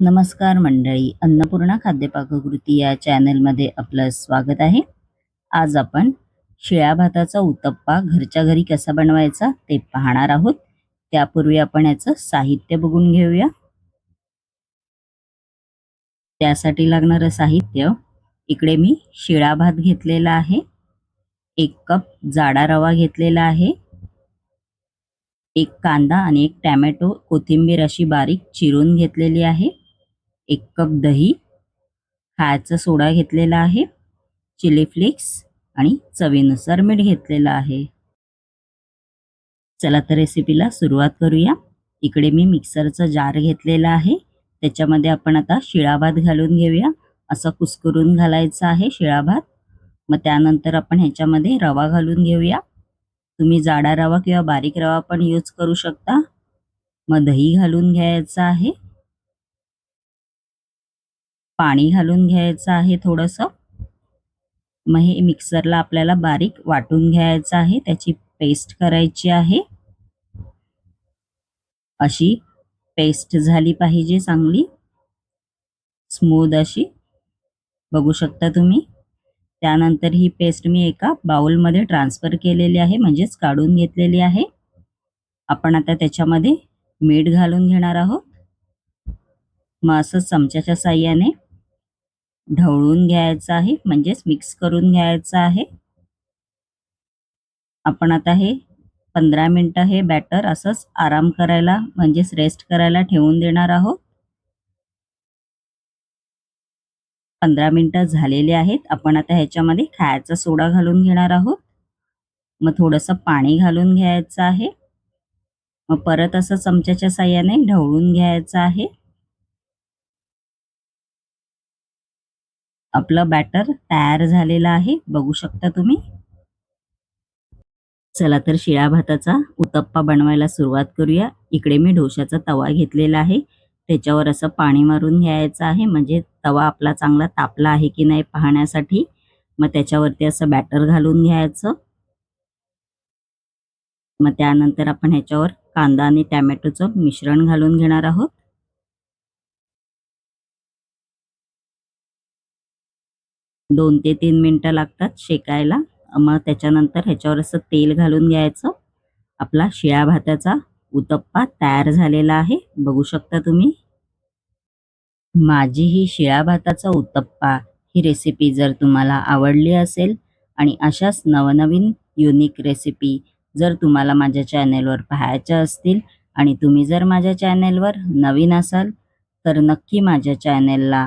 नमस्कार मंडळी अन्नपूर्णा खाद्यपाककृती या चॅनलमध्ये आपलं स्वागत आहे. आज आपण शिळ्या भाताचा उतप्पा घरच्या घरी कसा बनवायचा ते पाहणार आहोत. त्यापूर्वी आपण याचं साहित्य बघून घेऊया. त्यासाठी लागणारं साहित्य इकडे मी शिळा भात घेतलेला आहे. एक कप जाडा रवा घेतलेला आहे. एक कांदा आणि एक टॅमॅटो कोथिंबीर अशी बारीक चिरून घेतलेली आहे. एक कप दही खायचा सोडा घेतलेला आहे चिली फ्लेक्स आणि चवीनुसार मीठ घेतलेलं आहे. चला तर रेसिपीला सुरुवात करूया. इकडे मी मिक्सरचा जार घेतलेला आहे. त्याच्यामध्ये आपण आता शिळा भात घालून घेऊया. असं कुसकुरून घालायचं आहे शिळा भात. मग त्यानंतर आपण ह्याच्यामध्ये रवा घालून घेऊया. तुम्ही जाडा रवा किंवा बारीक रवा पण यूज करू शकता. मग दही घालून घ्यायचं आहे. पाणी घालून घ्यायचं आहे थोडंसं. मग हे मिक्सरला आपल्याला बारीक वाटून घ्यायचं आहे. त्याची पेस्ट करायची आहे. अशी पेस्ट झाली पाहिजे चांगली. स्मूद अशी. बघू शकता तुम्ही. त्यानंतर ही पेस्ट मी एका बाउलमध्ये ट्रान्सफर केलेली आहे. म्हणजेच काढून घेतलेली आहे. आपण आता त्याच्यामध्ये मीठ घालून घेणार आहोत. मग असं चमच्याच्या साह्याने ढवळून घ्यायचं आहे म्हणजेच मिक्स करून घ्यायचं आहे. आपण आता हे पंधरा मिनटं हे बॅटर असंच आराम करायला म्हणजेच रेस्ट करायला ठेवून देणार आहोत. पंधरा मिनटं झालेले आहेत आपण आता ह्याच्यामध्ये खायचा सोडा घालून घेणार आहोत. मग थोडंसं पाणी घालून घ्यायचं आहे. मग परत असं चमच्याच्या साह्याने ढवळून घ्यायचं आहे. आपलं बॅटर तयार झालेलं आहे. बघू शकता तुम्ही. चला तर शिळ्या भाताचा उत्तप्पा बनवायला सुरुवात करूया. इकडे मी ढोशाचा तवा घेतलेला आहे. त्याच्यावर असं पाणी मारून घ्यायचं आहे. म्हणजे तवा आपला चांगला तापला आहे की नाही पाहण्यासाठी. मग त्याच्यावरती असं बॅटर घालून घ्यायचं. मग त्यानंतर आपण ह्याच्यावर कांदा आणि टॅमॅटोचं मिश्रण घालून घेणार आहोत. दोन ते तीन मिनटं लागतात शेकायला. मग त्याच्यानंतर ह्याच्यावर असं तेल घालून घ्यायचं. आपला शिळ्या भाताचा उत्तप्पा तयार झालेला आहे. बघू शकता तुम्ही. माझी ही शिळ्या भाताचा उत्तप्पा ही रेसिपी जर तुम्हाला आवडली असेल आणि अशाच नवनवीन युनिक रेसिपी जर तुम्हाला माझ्या चॅनेलवर पाहायच्या असतील आणि तुम्ही जर माझ्या चॅनेलवर नवीन असाल तर नक्की माझ्या चॅनेलला